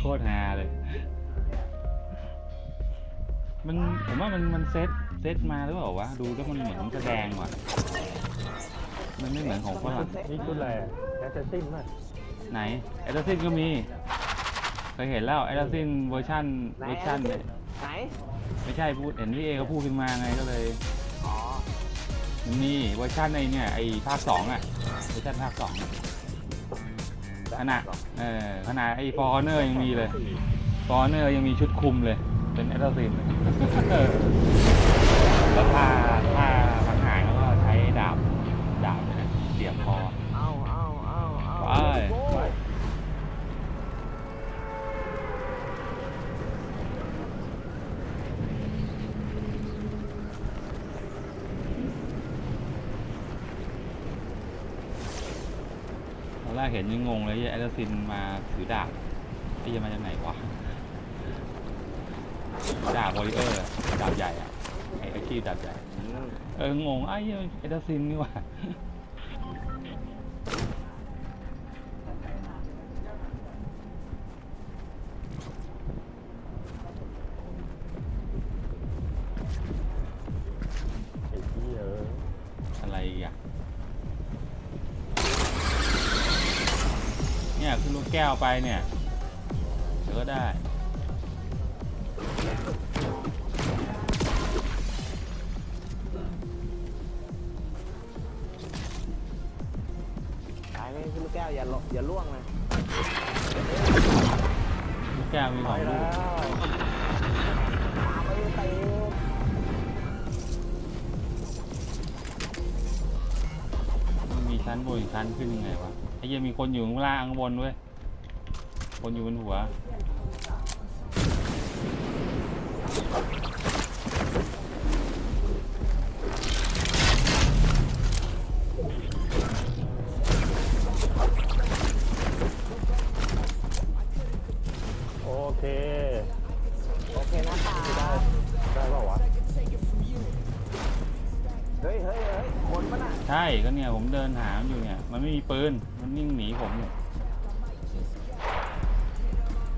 โคตรฮาเลย มันผมว่ามันมันเซตเซตมาหรือเปล่าวะ ดูแล้วมันเหมือนแสดงว่ะ มันไม่เหมือนของฝรั่งนี่ชุดอะไรแอสเซสซินป่ะไหนแอดซินก็มีเคยเห็นแล้วแอดซินเวอร์ชันไหนเวอร์ชันเนี่ยไหน ไม่ใช่พูดเห็นพี่เอเขาพูดขึ้นมาไงก็เลยอ๋อมันมีเวอร์ชันไอเนี่ยไอภาคสองอะเวอร์ชันภาคสอง ขนาดเออขนาดไอฟอร์เนอร์ยังมีเลยฟอร์เนอร์ยังมีชุดคลุมเลย เป็นแอดซินเลย แล้วท่าท่าพังหายแล้วก็ใช้ดาบดาบเนี่ยเสียบคอ เอาเอาเอาเอา ไป โอ้ย ตอนแรก เห็นยังงงเลยแอลซินมาถือดาบที่จะมาจากไหนวะดาบวอริเออร์ดาบใหญ่อะไอ้อาชีพดาบใหญ่เอองงไอ้เหี้ยเอดซินนี่ว่า แก้วไปเนี่ยเดี๋ยวก็ได้ ตายไม่ขึ้นลูกแก้วอย่าลอย่าล่วงนะลูกแก้วมีสไปองลูแล้กวตามไปเตะมันมีชั้นบนอีกชั้นขึ้นยังไงวะไอ้เหี้ยังมีคนอยู่ข้างล่างข้างบนด้วย คนอยู่บนหัว โอเค โอเคนะตาได้ได้เปล่าวะ เฮ้ยเฮ้ยเฮ้ยคนปะน่ะ ใช่ก็เนี่ยผมเดินหามันอยู่เนี่ย มันไม่มีปืน มันนิ่งหนีผมเนี่ย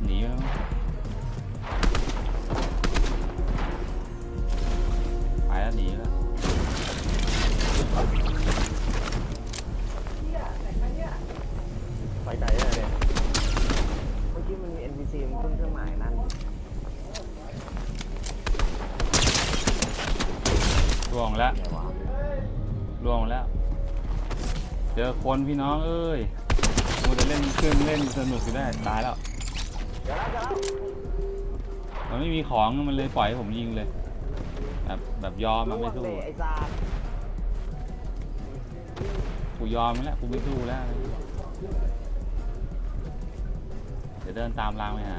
หนีแล้วมั้งไปแล้วหนีแล้วไปไหนอะเนี่ยเมื่อกี้มันมี NPC มันขึ้นเครื่องหมายนั่นล่วงแล้วไงวะล่วงแล้ว เจอคนพี่น้องเอ้ยมัวแต่เล่นเครื่องเล่นสนุกอยู่ได้ตายแล้ว มันไม่มีของมันเลยปล่อยให้ผมยิงเลย แบบแบบยอมมันไม่สู้เตะไอ้ซากูยอมแล้วกูไม่สู้แล้ว เดี๋ยวเดินตามรางไปหา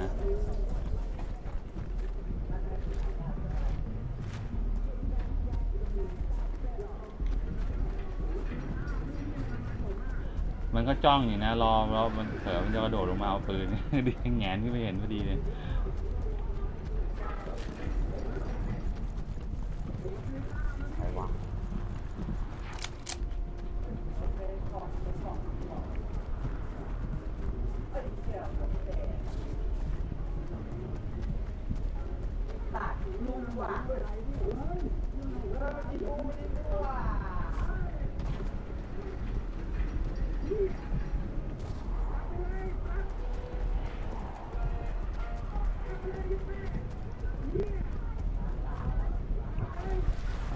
มันก็จ้องอยู่นะ รอรอมันเผลอมันจะกระโดดลงมาเอาปืนดิแงนขึ้นไปเห็นพอดีเลย ใครวะ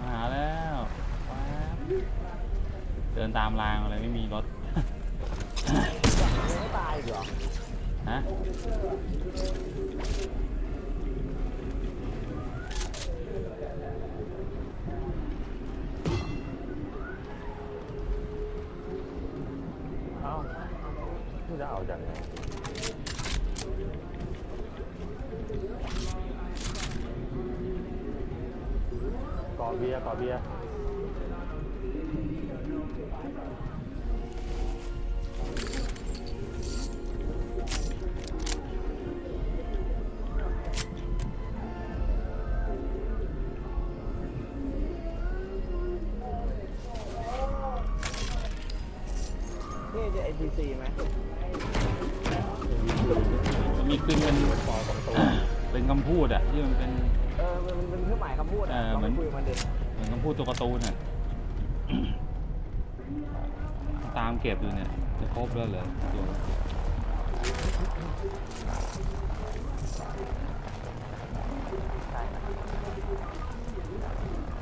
มาหาแล้วแป๊บ เดินตามรางมาเลยไม่มีรถไม่ตายเหรอฮะเอ้าที่จะเอาจากไหนกอเบียร์กอเบียร์ ซีซีไหมมีปืนเป็นปอสองตัวเป็นคำพูดอะที่มันเป็นเออมันเป็นเครื่องหมายคำพูดเออะเหมือนคุยกัมันเด็กเหมือนคำพูดตัวการ์ตูนอะ ตามเก็บอยู่เนี่ย จะครบแล้วเหรอตัว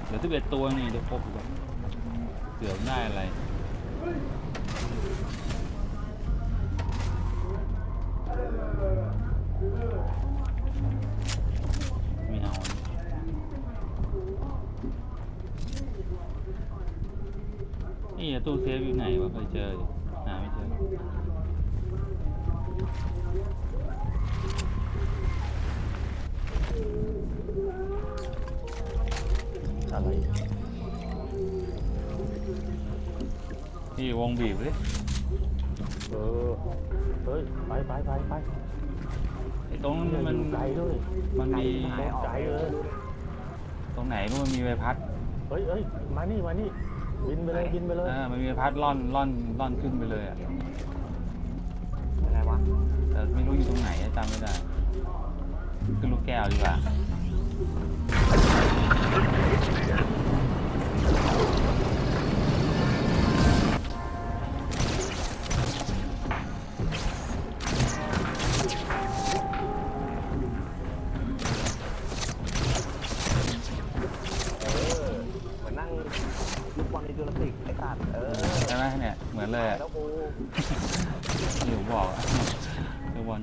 เหลือสิบเอ็ดตัวนี่จะครบอยู่แล้วเสือบได้อะไร ตู้เซฟอยู่ไหนวะเคยเจออยู่หาไม่เจออะไรนี่วงบีบเลยเออเฮ้ยไปไปไปไปไอ้ตรงนั้นมัมันนไกลด้วยมันมีหายออกใจเลยตรงไหนนู่นมันมีใบพัด เฮ้ยเฮ้ยมานี่มานี่ บินไปเลยบินไปเลยเออมันมีใบพัดล่อนล่อนล่อนขึ้นไปเลยอะอะไรวะแต่ไม่รู้อยู่ตรงไหนอะจำไม่ได้ขึ้นลูกแก้วดีกว่า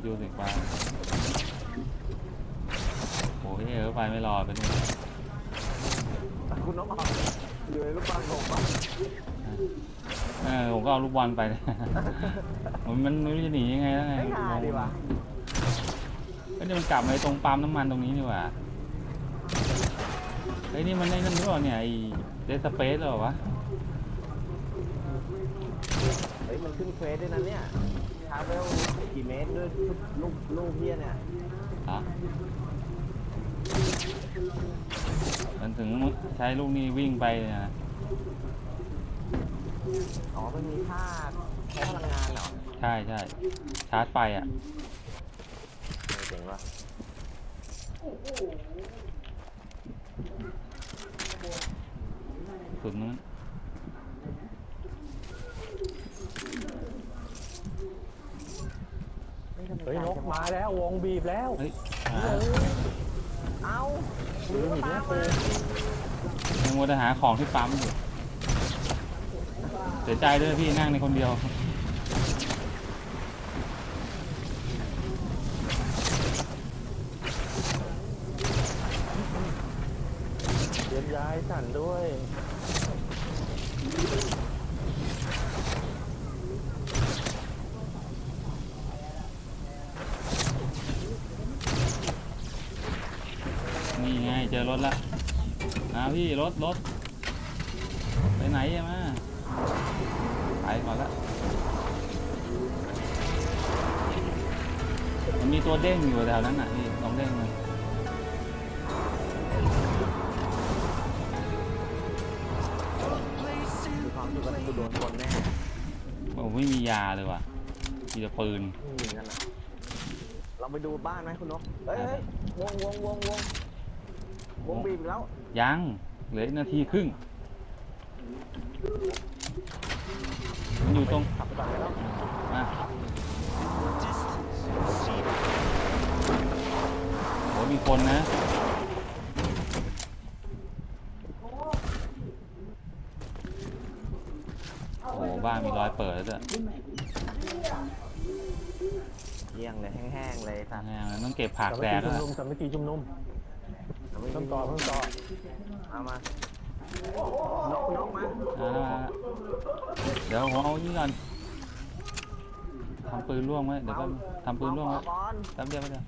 ลูกบอลจูสิกปาโอ้ยเออไปไม่รอดไปนี่คุณน้องออกอยู่ในลูกบอลผมปะเออผมก็เอาลูกบอลไป มันมันไม่รู้จะหนียังไงแล้วไงไม่หาดีว่ะก็เนี่ยมันกลับมาตรงปั๊มน้ำมันตรงนี้นี่หว่าเฮ้ยนี่มันไอ้นั่นหรือเปล่าเนี่ยไอ้เดสเปซหรอวะเฮ้ยมันขึ้นเควสด้วยนะเนี่ย ทาเวลกี่เมตรด้วยลูกลูกเพี้ยเนี่ยฮะมันถึงใช้ลูกนี้วิ่งไปเนี่ยนะอ๋อมันมีค่าใช้พลังงานเหรอใช่ใช่ชาร์จไฟอะเออเจ๋งว่ะสุดนู้น เฮ้ยนกมาแล้ววงบีบแล้ว เฮ้ยหาเอ้าลืมอีกแล้วกูยังมัวแต่หาของที่ปั๊มอยู่เสียใจด้วยพี่นั่งในคนเดียว เตรียมย้ายสั่นด้วย นี่ไงเจอรถละอาพี่รถรถไปไหนอะมาไปก่อนละมันมีตัวเด้งอยู่แถวนั้นน่ะนี่ลองเด้งมามีความสุขกันกูโดนคนแน่โอ้ไม่มียาเลยว่ะ มีแต่ปืน อืมนั่นน่ะเราไปดูบ้านไหมคุณนกเฮ้ยเฮ้ยวงวงวงวง วงบีบอีกแล้วยังเหลืออีกนาทีครึ่งมันอยู่ตรงขับไปก่อนไปแล้วมาโหมีคนนะโอ้โหบ้านมีรอยเปิดแล้วด้วยเยี่ยงเลยแห้งๆเลยสัตว์แหมต้องเก็บผักสามัแดคดคีแล้วชุมนุมสามัคคีชุมนุม เพิ่มต่อเพิ่มต่อเอามานกนกมาอ่าเดี๋ยวผมเอานี่ก่อนทำปืนร่วงไว้เดี๋ยวก็ทำปืนร่วงไว้บอลแป๊บเดียวแป๊บเดียว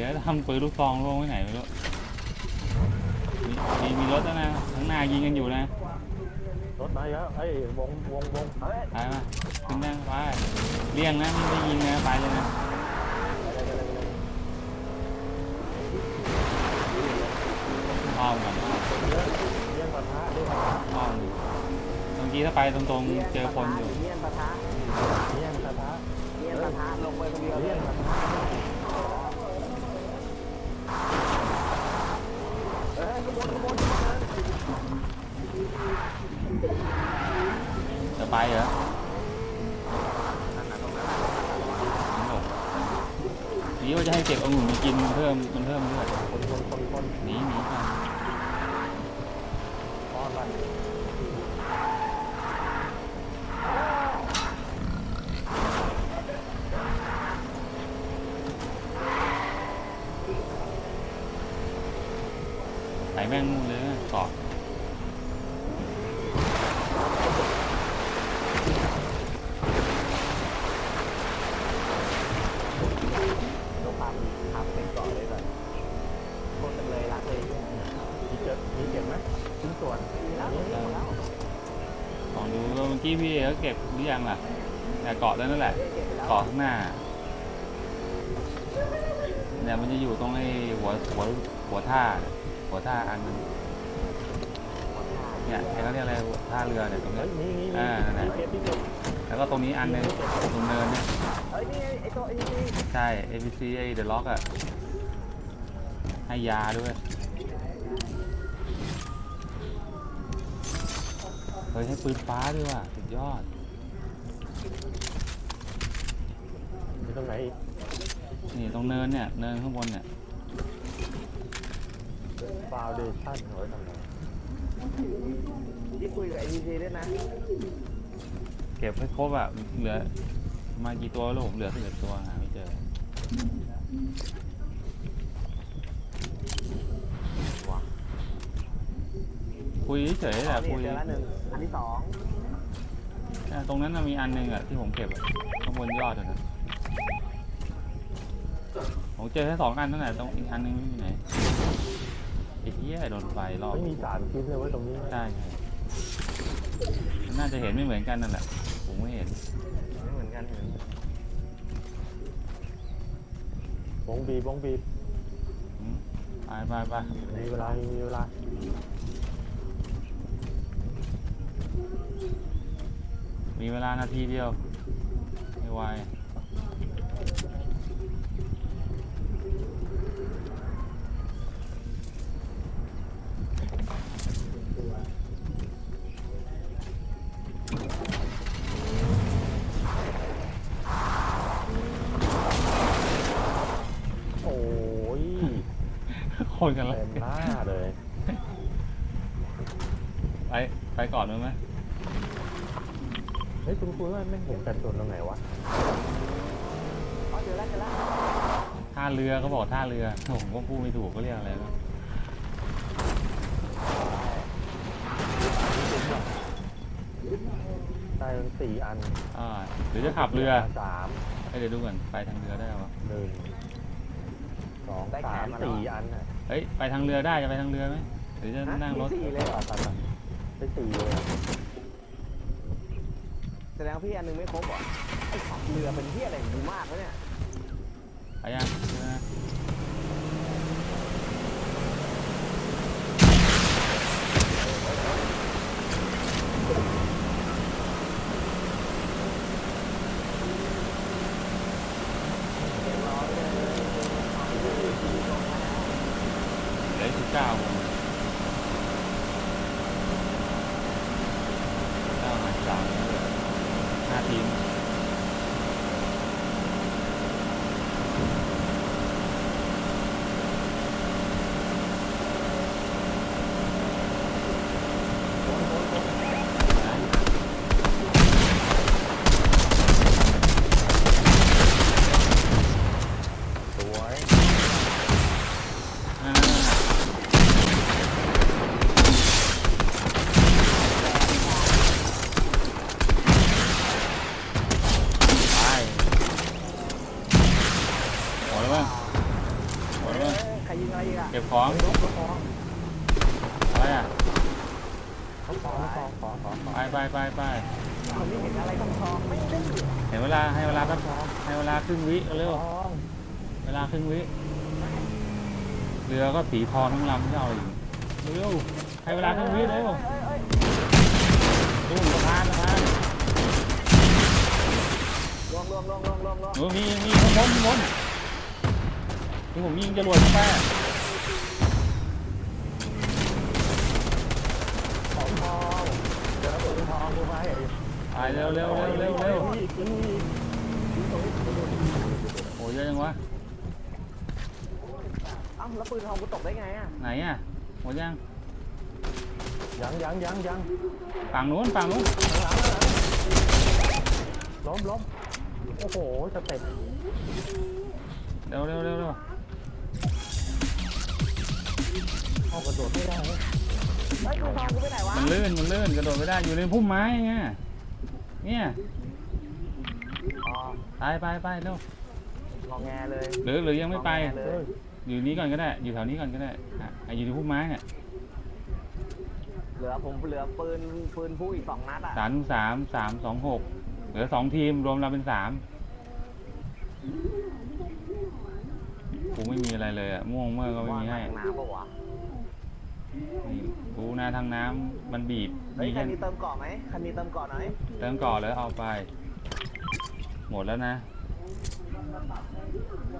ดี๋ยวทำปืนลูกซองร่วงไว้ไหนไม่รู้มีมีมีรถแล้วนะข้างหน้ายิงกันอยู่นะรถมาอีกแล้วเอ้ยวงวงวงเฮ้ยไปมาขึ้นนั่งไปเลี่ยงนะไม่ได้ยิงนะไปเลยนะอ้อมก่อนอ้อมเลี้ยงปะทะด้วยอ้อมเมื่อกี้ถ้าไปตรงๆเจอคนอยู่เลียนปะทะเลี้ยงปะทะเลียนปะทะลงไปคนเดียวเลเลี้ยยงปะทะ จะไปเหรอนี่ว่าจะให้เก็บองุ่นมากินเพิ่มมันเพิ่มเลือดคนคนคนคนหนีหนีกัน ป้อนไป ใส่ แม่งนู่นเลยนะเกาะลงพาพาเป็นเกาะเลยแบบโคตรเลยละเลยดีจังดีเก่งไหมถึงสวนลองดูเมื่อกี้พี่เขาเก็บหรือยังล่ะแต่เกาะแล้วนั่นแหละเกาะข้างหน้าเนี่ยมันจะอยู่ตรงไอ้หัวหัวหัวท่า หัวท่าอันนั้นเนี่ยไอ้เขาเรียกอะไรท่าเรือเนี่ยตรงเฮ้เนี้ยยนี่นี่อ่านั่นแหละมีเจ็บมีเจ็บแล้วก็ตรงนี้อันหนึงตรงเนินเนี่ยเฮ้ยนี่ไอ้ตัวไอ้นี่ใช่ ABC ไอ้ The Lock อะให้ยาด้วยเฮ้ยให้ปืนฟ้าด้วยว่ะสุดยอดมีตรงไหนอีกนี่ตรงเนินเนี่ยเนินข้างบนเนี่ย ฟาวเดชั่นเอาไว้ทำไมที่คุยกับไอ้ดีซีด้วยนะเก็บให้ครบอะ เหลือ มากี่ตัวแล้วผมเหลือสิบเอ็ดตัวหาไม่เจอคุยเฉยๆแหละนี่คุย เจอละหนึ่งอันที่สองอะตรงนั้นน่ะมีอันหนึงอะที่ผมเก็บอะข้างบนยอดอะนะผมเจอแค่สองอันนั่นแหละตรงอีกอันหนึงไม่มีไหนไอ้เหี้ยโดนไฟรอบไม่มีสามชิ้นเลยไว้ตรงนี้ใช่ใช่มันน่าจะเห็นไม่เหมือนกันนั่นแหละ ผมไม่เห็น ไม่เหมือนกันเหมือนวงบีบวงบีบอืมไปไปไปมีเวลามีเวลามีเวลานาทีเดียว ไม่ไหว โอ้ย คนกันเลเต็ยมหน้าเลยไปไปก่อนมั้ยไหมเฮ้ยคุณคุณว่าไม่เห็นกันส่วนตรงไหนวะอ๋อเจอแล้วเจอแล้วท่าเรือเขาบอกท่าเรือผมก็พูดไม่ถูกก็เรียกอะไรนะได้ทั้งสี่อันอ่าหรือจะขับเรือสามเอ้ยเดี๋ยวดูก่อนไปทางเรือได้ปะหนึ่ง สองสามสี่อันน่ะเฮ้ยไปทางเรือได้จะไปทางเรือไหมหรือจะนั่งรถมีสี่เลยเหรอไปไปไปสี่เลยอะแสดงว่าพี่อันหนึงไม่ครบเหรอไอ้ขับเรือเป็นที่อะไรดีมากวะเนี่ยไปยัง็บของอะไรอะไปไปไปไปเห็นเวลาให้เวลาแป๊บให้เวลาครึ่งวิเร็วเวลาครึ่งวิเรือก็สีทองทั้งลำที่เอาอยู่เร็วให้เวลาครึ่งวิเร็วรุ่นสะพานสะพานลองลองลองลองลองลงมีมีข้างบนข้างบนที่ผมยิงจรวดแป๊บ ไปเร็วเร็วเร็วเร็วเร็วอีกอีกโอ้ยเยอะจังวะเอ้าแล้วปืนทองกูตกได้ไงอะไหนอะหมดยังยังยังยังยังฝั่งนู้นฝั่งนู้นหลังหลังล้มล้มโอ้โหสเต็ปเร็วเร็วเร็วเร็วเอากระโดดไม่ได้เว้ยเฮ้ยปืนทองกูไปไหนวะมันลื่นมันลื่นกระโดดไม่ได้อยู่ในพุ่มไม้ไง เนี่ยอ๋อไปไปไปเร็วงอแงเลยหรือหรือยังไม่ไป งอแงเลเฮ้ยยอยู่นี้ก่อนก็ได้ อยู่แถวนี้ก่อนก็ได้อะอะอยู่ในพุ่มไม้เนี่ยเหลือผมเหลือปืนปืนผู้อีกสองนัดอะสามสามสามสองหกเหลือสองทีมรวมเราเป็นสามกูไม่มีอะไรเลยอะม่วงเมื่อก็ไม่ว่ามีมาให้ทางน้ำปะวะ นี่กูหน้าทางน้ำมันบีบเฮ้ยมีใครแค่มีเติมเกาะไหมใครมีเติมเกาะหน่อยเติมก่อนแล้วเอาไป หมดแล้วนะ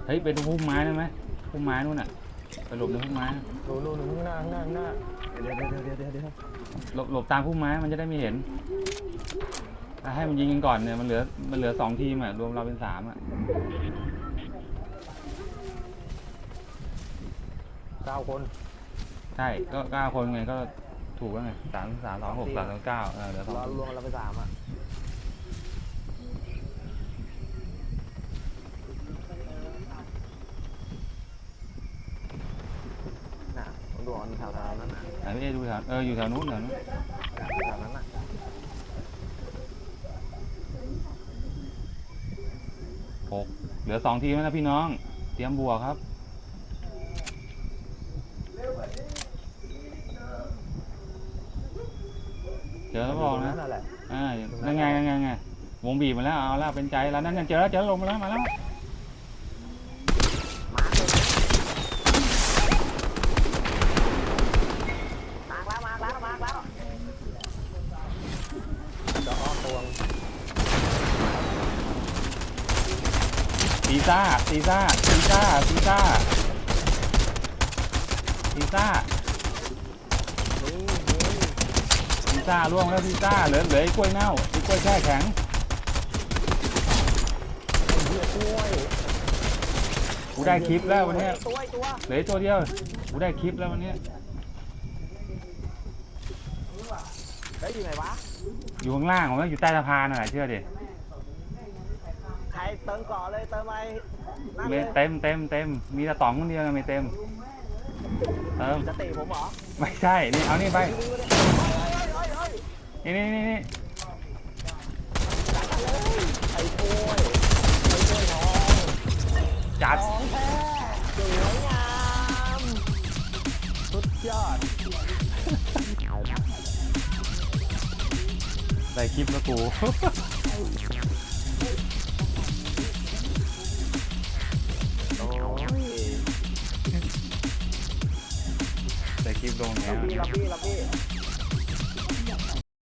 เฮ้ยไปดูพุ่มไม้ได้ไหมพุ่มไม้นู่นน่ะไปหลบในพุ่มไม้นะดูดูดูข้างหน้าข้างหน้าข้างหน้าเดี๋ยวเดี๋ยวเดี๋ยวเดี๋ยวเดี๋ยวหลบหลบตามพุ่มไม้มันจะได้ไม่เห็นอะให้มันยิงกันก่อนเนี่ยมันเหลือมันเหลือสองทีมอะรวมเราเป็นสามอะเก้าคน ใช่ก็เก้าคนไงก็ถูกแล้วไงสามสามสองหกสามสองเก้าเออเหลือสองรอรวมเราไปสามอะน่ะผมดูอันแถวๆนั้นน่ะไหนพี่เอดูแถวเอออยู่แถวนู้นแถวนู้นแถวนั้นน่ะหกเหลือสองทีมแล้วนะพี่น้อง เตรียมบวกครับ เจอแล้วบอกนะ นั่นแหละ อ่านั่นไงนั่นไงนั่นไงวงบีบ มาแล้วเอาแล้วเป็นใจแล้วนั่นเจอแล้วเจอลงมาแล้วมาแล้วมาแล้วซีซ่าซีซ่าซีซ่าซีซ่าซีซ่าซีซ่าล่วงแล้วซีซ่าเหลือเหลือไอ้กล้วยเน่าไอ้กล้วยแช่แข็ง เหี้ยกล้วย กูได้คลิปแล้ววันเนี้ยตัวไอ้ตัวเหลือไอ้ตัวเดียวกูได้คลิปแล้ววันเนี้ยเฮ้ยอยู่ไหนวะอยู่ข้างล่างผมว่าอยู่ใต้สะพานน่ะเชื่อดิใครเติมเกาะเลยเติมอะไรนั่นเลไม่ยเต็มเต็มเต็มมีแต่ต๋องคนเดียวนะไม่เต็มเติมจะเตะผมเหรอไม่ใช่นี่เอานี่ไปดูดิเฮ้ยเฮ้ยเฮ้ยนี่นี่นี่นี่ไอ้กล้วยไอ้กล้วยทอง จัดของแท้สวยงามสุดยอดได้คลิปแล้วกูโอ้ยได้คลิปลงล็แล้อบวบี้ล็อบบี้ล็อบบี้